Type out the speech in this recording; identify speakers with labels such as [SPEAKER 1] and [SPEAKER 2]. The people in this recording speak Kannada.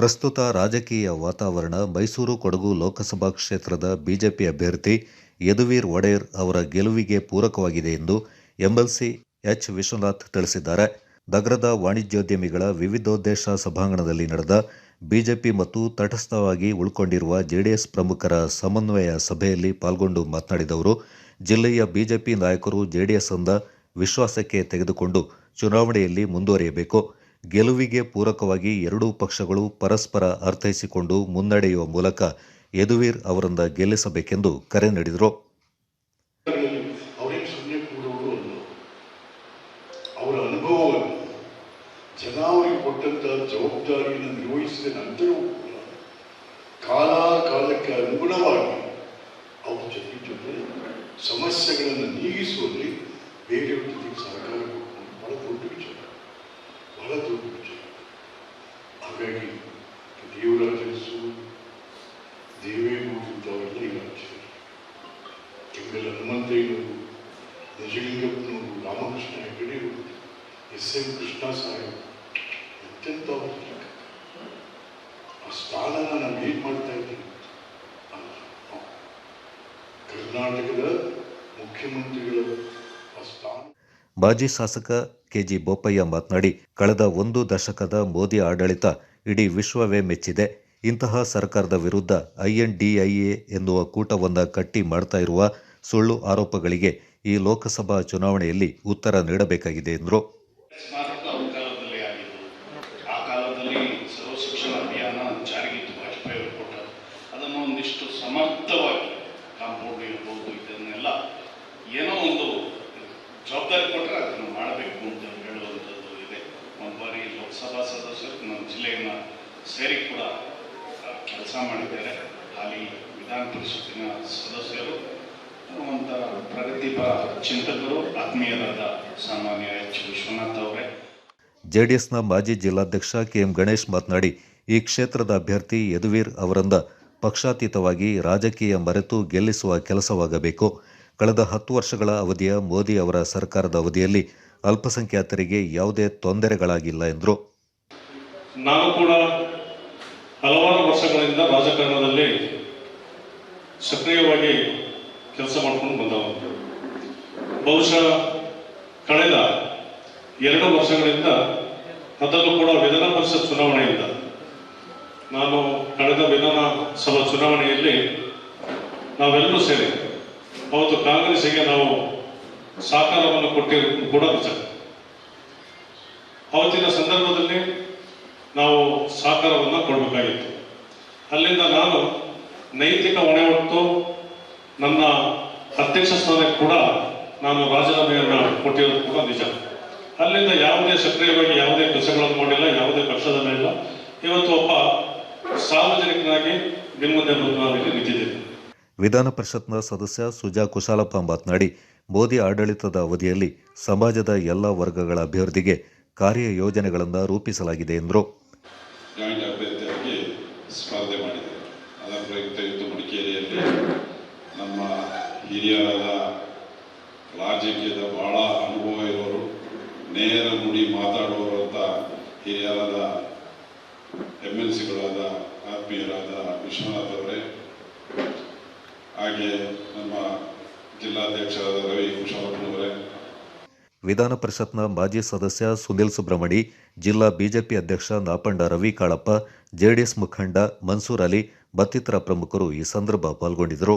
[SPEAKER 1] ಪ್ರಸ್ತುತ ರಾಜಕೀಯ ವಾತಾವರಣ ಮೈಸೂರು ಕೊಡಗು ಲೋಕಸಭಾ ಕ್ಷೇತ್ರದ ಬಿಜೆಪಿ ಅಭ್ಯರ್ಥಿ ಯದುವೀರ್ ಒಡೆಯರ್ ಅವರ ಗೆಲುವಿಗೆ ಪೂರಕವಾಗಿದೆ ಎಂದು ಎಂಎಲ್ಸಿ ಎಚ್ ವಿಶ್ವನಾಥ್ ತಿಳಿಸಿದ್ದಾರೆ. ನಗರದ ವಾಣಿಜ್ಯೋದ್ಯಮಿಗಳ ವಿವಿಧೋದ್ದೇಶ ಸಭಾಂಗಣದಲ್ಲಿ ನಡೆದ ಬಿಜೆಪಿ ಮತ್ತು ತಟಸ್ಥವಾಗಿ ಉಳ್ಕೊಂಡಿರುವ ಜೆಡಿಎಸ್ ಪ್ರಮುಖರ ಸಮನ್ವಯ ಸಭೆಯಲ್ಲಿ ಪಾಲ್ಗೊಂಡು ಮಾತನಾಡಿದ ಅವರು, ಜಿಲ್ಲೆಯ ಬಿಜೆಪಿ ನಾಯಕರು ಜೆಡಿಎಸ್ ಅಂದ ವಿಶ್ವಾಸಕ್ಕೆ ತೆಗೆದುಕೊಂಡು ಚುನಾವಣೆಯಲ್ಲಿ ಮುಂದುವರಿಯಬೇಕು. ಗೆಲುವಿಗೆ ಪೂರಕವಾಗಿ ಎರಡೂ ಪಕ್ಷಗಳು ಪರಸ್ಪರ ಅರ್ಥೈಸಿಕೊಂಡು ಮುನ್ನಡೆಯುವ ಮೂಲಕ ಯದುವೀರ್ ಅವರಿಂದ ಗೆಲ್ಲಿಸಬೇಕೆಂದು ಕರೆ ನೀಡಿದರು.
[SPEAKER 2] ಸಮಸ್ಯೆಗಳನ್ನು ನೀಗಿಸುವಲ್ಲಿ ಬೇರೆಯವ್ರ ಜೊತೆಗೆ ಸಹಕಾರ ಬಹಳ ದೊಡ್ಡ ವಿಚಾರ ಹಾಗಾಗಿ ದೇವರಾಜರಸು ದೇವೇಗೌಡರು ಇಂಥವರೆಲ್ಲ ಈ ರಾಜ್ಯದಲ್ಲಿ ಕೆಂಗಲ್ ಹನುಮಂತಯ್ಯನವರು ನಿಜಲಿಂಗಪ್ಪನವರು ರಾಮಕೃಷ್ಣ ಹೆಗಡೆಯವರು ಎಸ್ ಎಂ ಕೃಷ್ಣ ಸಾಹೇಬ್ ಅತ್ಯಂತ. ಆ ಸ್ಥಾನನ ನಾವು ಏನು ಮಾಡ್ತಾ ನಾವು ಕರ್ನಾಟಕದ ಮುಖ್ಯಮಂತ್ರಿಗಳ ಆ ಸ್ಥಾನ
[SPEAKER 1] ಮಾಜಿ ಶಾಸಕ ಕೆಜಿ ಬೋಪಯ್ಯ ಮಾತನಾಡಿ, ಕಳೆದ ಒಂದು ದಶಕದ ಮೋದಿ ಆಡಳಿತ ಇಡೀ ವಿಶ್ವವೇ ಮೆಚ್ಚಿದೆ. ಇಂತಹ ಸರ್ಕಾರದ ವಿರುದ್ಧ ಐಎನ್ಡಿಐಎ ಎನ್ನುವ ಕೂಟವನ್ನು ಕಟ್ಟಿ ಮಾಡ್ತಾ ಇರುವ ಸುಳ್ಳು ಆರೋಪಗಳಿಗೆ ಈ ಲೋಕಸಭಾ ಚುನಾವಣೆಯಲ್ಲಿ ಉತ್ತರ ನೀಡಬೇಕಾಗಿದೆ ಎಂದರು.
[SPEAKER 3] ಜವಾಬ್ದಾರಿ ಕೊಟ್ಟರೆ ಆ ಕಾಲದಲ್ಲಿ ಸರ್ವ ಶಿಕ್ಷಣ ಅಭಿಯಾನ ಜಾರಿಗಿತ್ತು ವಾಜಪೇಯಿ ಅವರು ಕೊಟ್ಟರು ಅದನ್ನು ಒಂದಿಷ್ಟು ಸಮರ್ಥವಾಗಿ ಕಾಂಪೌಂಡ್ ಇರ್ಬೋದು ಇದನ್ನೆಲ್ಲ ಏನೋ ಒಂದು ಜವಾಬ್ದಾರಿ ಕೊಟ್ಟರೆ ಅದನ್ನು ಮಾಡಬೇಕು ಅಂತ ಹೇಳುವಂಥದ್ದು ಇದೆ ಒಂದು ಬಾರಿ ಲೋಕಸಭಾ ಸದಸ್ಯರು ನಮ್ಮ ಜಿಲ್ಲೆಯನ್ನು ಸೇರಿ ಕೂಡ ಕೆಲಸ ಮಾಡಿದ್ದಾರೆ. ಹಾಲಿ ವಿಧಾನ ಪರಿಷತ್ತಿನ ಸದಸ್ಯರು ಒಂಥರ ಪ್ರಗತಿಪರ ಚಿಂತಕರು ಆತ್ಮೀಯರಾದ ಸಾಮಾನ್ಯ ಎಚ್. ವಿಶ್ವನಾಥ್ ಅವರೇ.
[SPEAKER 1] ಜೆಡಿಎಸ್ನ ಮಾಜಿ ಜಿಲ್ಲಾಧ್ಯಕ್ಷ ಕೆಎಂ ಗಣೇಶ್ ಮಾತನಾಡಿ ಈ ಕ್ಷೇತ್ರದ ಅಭ್ಯರ್ಥಿ ಯದುವೀರ್ ಅವರಿಂದ ಪಕ್ಷಾತೀತವಾಗಿ ರಾಜಕೀಯ ಮರೆತು ಗೆಲ್ಲಿಸುವ ಕೆಲಸವಾಗಬೇಕು. ಕಳೆದ ಹತ್ತು ವರ್ಷಗಳ ಅವಧಿಯ ಮೋದಿ ಅವರ ಸರ್ಕಾರದ ಅವಧಿಯಲ್ಲಿ ಅಲ್ಪಸಂಖ್ಯಾತರಿಗೆ ಯಾವುದೇ ತೊಂದರೆಗಳಾಗಿಲ್ಲ ಎಂದರು.
[SPEAKER 4] ನಾನು ಕೂಡ ಹಲವಾರು ವರ್ಷಗಳಿಂದ ರಾಜಕಾರಣದಲ್ಲಿ ಸಕ್ರಿಯವಾಗಿ ಕೆಲಸ ಮಾಡ್ಕೊಂಡು ಬಂದವರು ಬಹುಶಃ ಕಳೆದ ಎರಡು ವರ್ಷಗಳಿಂದ ಅದರಲ್ಲೂ ಕೂಡ ವಿಧಾನ ಪರಿಷತ್ ಚುನಾವಣೆಯಿಂದ. ನಾನು ಕಳೆದ ವಿಧಾನಸಭಾ ಚುನಾವಣೆಯಲ್ಲಿ ನಾವೆಲ್ಲರೂ ಸೇರಿ, ಅವತ್ತು ಕಾಂಗ್ರೆಸ್ಸಿಗೆ ನಾವು ಸಹಕಾರವನ್ನು ಕೊಟ್ಟಿರೋದು ಕೂಡ ನಿಜ ಅವತ್ತಿನ ಸಂದರ್ಭದಲ್ಲಿ ನಾವು ಸಹಕಾರವನ್ನು ಕೊಡಬೇಕಾಗಿತ್ತು. ಅಲ್ಲಿಂದ ನಾನು ನೈತಿಕ ಹೊಣೆ ಹೊತ್ತು ನನ್ನ ಅಧ್ಯಕ್ಷ ಸ್ಥಾನಕ್ಕೆ ಕೂಡ ನಾನು ರಾಜೀನಾಮೆಯನ್ನು ಕೊಟ್ಟಿರೋದು ಕೂಡ ನಿಜ. ಅಲ್ಲಿಂದ ಯಾವುದೇ ಸಕ್ರಿಯವಾಗಿ ಯಾವುದೇ ಕೆಲಸಗಳನ್ನು ಮಾಡಿಲ್ಲ, ಯಾವುದೇ ಪಕ್ಷದ ಮೇಲಿಲ್ಲ ಇವತ್ತು ಒಬ್ಬ ಸಾರ್ವಜನಿಕನಾಗಿ ನಿಮ್ಮ ಮುಂದೆ ನಿಂತಿದ್ದೇನೆ.
[SPEAKER 1] ವಿಧಾನ ಪರಿಷತ್ನ ಸದಸ್ಯ ಸುಜಾ ಕುಶಾಲಪ್ಪ ಮಾತನಾಡಿ, ಮೋದಿ ಆಡಳಿತದ ಅವಧಿಯಲ್ಲಿ ಸಮಾಜದ ಎಲ್ಲ ವರ್ಗಗಳ ಅಭಿವೃದ್ಧಿಗೆ ಕಾರ್ಯ ಯೋಜನೆಗಳನ್ನು ರೂಪಿಸಲಾಗಿದೆ ಎಂದರು.
[SPEAKER 5] ಜಾಯಿಂಟ್ ಅಭ್ಯರ್ಥಿಯಾಗಿ ಸ್ಪರ್ಧೆ ಮಾಡಿದೆ ಅದರ ಪ್ರಯುಕ್ತ ಇವತ್ತು ಮಡಿಕೇರಿಯಲ್ಲಿ ನಮ್ಮ ಹಿರಿಯರಾದ ರಾಜಕೀಯದ ಬಹಳ ಅನುಭವ ಇರೋರು, ನೇರ ನುಡಿ ಮಾತಾಡುವವರು ಅಂತ ಹಿರಿಯರಾದ ಎಂ ಎಲ್ ಸಿಗಳಾದ ಆತ್ಮೀಯರಾದ ವಿಶ್ವನಾಥ್ ಅವರೇ, ಹಾಗೆ ನಮ್ಮ ಜಿಲ್ಲಾಧ್ಯಕ್ಷರಾದ ರವಿ ಕುಶಾಲಪ್ಪನವರೇ
[SPEAKER 1] ವಿಧಾನ ಪರಿಷತ್ನ ಮಾಜಿ ಸದಸ್ಯ ಸುನಿಲ್ ಸುಬ್ರಹ್ಮಣಿ, ಜಿಲ್ಲಾ ಬಿಜೆಪಿ ಅಧ್ಯಕ್ಷ ನಾಪಂಡ ರವಿ ಕಾಳಪ್ಪ, ಜೆಡಿಎಸ್ ಮುಖಂಡ ಮನ್ಸೂರ್ ಅಲಿ ಮತ್ತಿತರ ಪ್ರಮುಖರು ಈ ಸಂದರ್ಭ ಪಾಲ್ಗೊಂಡಿದ್ದರು.